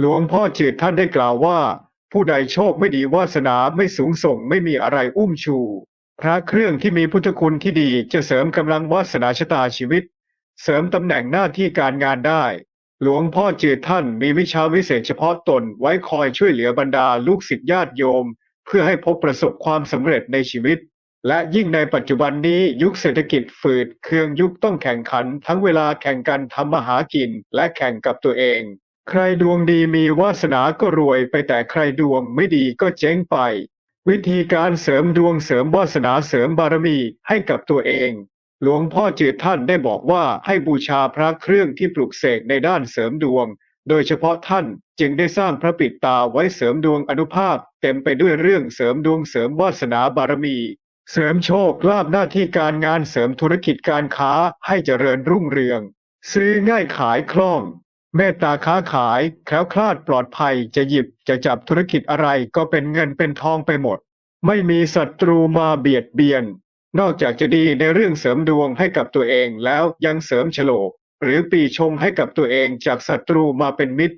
หลวงพ่อจืดท่านได้กล่าวว่า ผู้ใดโชคไม่ดีวาสนาไม่สูงส่งไม่มีอะไรอุ้มชู พระเครื่องที่มีพุทธคุณที่ดีจะเสริมกำลังวาสนาชะตาชีวิต เสริมตำแหน่งหน้าที่การงานได้ หลวงพ่อจืดท่านมีวิชาวิเศษเฉพาะตนไว้คอยช่วยเหลือบรรดาลูกศิษย์ญาติโยม เพื่อให้พบประสบความสำเร็จในชีวิตและยิ่งในปัจจุบันนี้ยุคเศรษฐกิจฝืด เครื่องยุคต้องแข่งขัน ทั้งเวลาแข่งกันทำมาหากินและแข่งกับตัวเอง ใครดวงดีมีวาสนาก็รวยไปแต่ใครดวงไม่ดีก็เจ๊งไป วิธีการเสริมดวงเสริมวาสนาเสริมบารมีให้กับตัวเอง หลวงพ่อจืดท่านได้บอกว่าให้บูชาพระเครื่องที่ปลุกเสกในด้านเสริมดวง โดยเฉพาะท่านจึงได้สร้างพระปิดตาไว้เสริมดวงอนุภาพ เต็มไปด้วยเรื่องเสริมดวงเสริมวาสนาบารมี เสริมโชคลาภหน้าที่การงานเสริมธุรกิจการค้าให้เจริญรุ่งเรือง ซื้อง่ายขายคล่อง เมตตาค้าขาย แคล้วคลาดปลอดภัยจะหยิบจะจับธุรกิจอะไรก็เป็นเงินเป็นทองไปหมด ไม่มีศัตรูมาเบียดเบียน นอกจากจะดีในเรื่องเสริมดวงให้กับตัวเองแล้วยังเสริมโฉลกหรือปีชงให้กับตัวเองจากศัตรูมาเป็นมิตร